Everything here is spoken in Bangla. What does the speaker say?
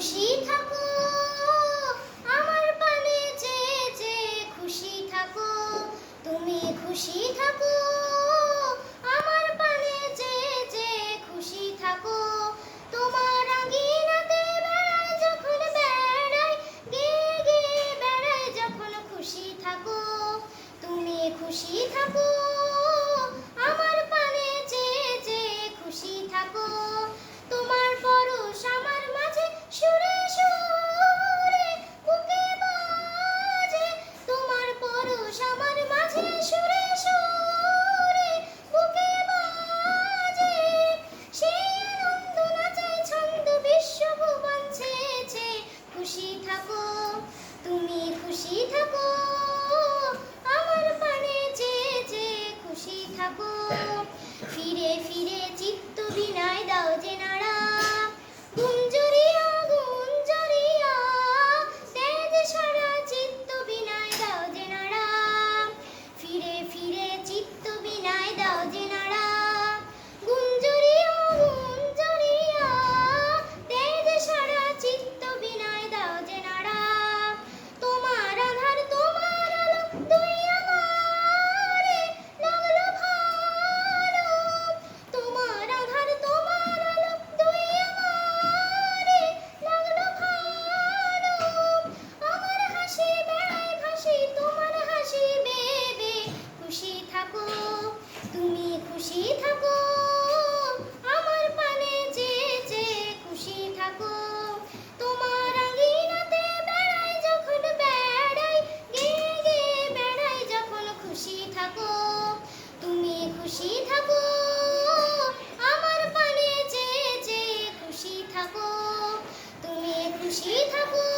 Chica. 吉他不 খুশি থাকো আমার পানে যে যে খুশি থাকো তুমি খুশি থাকো।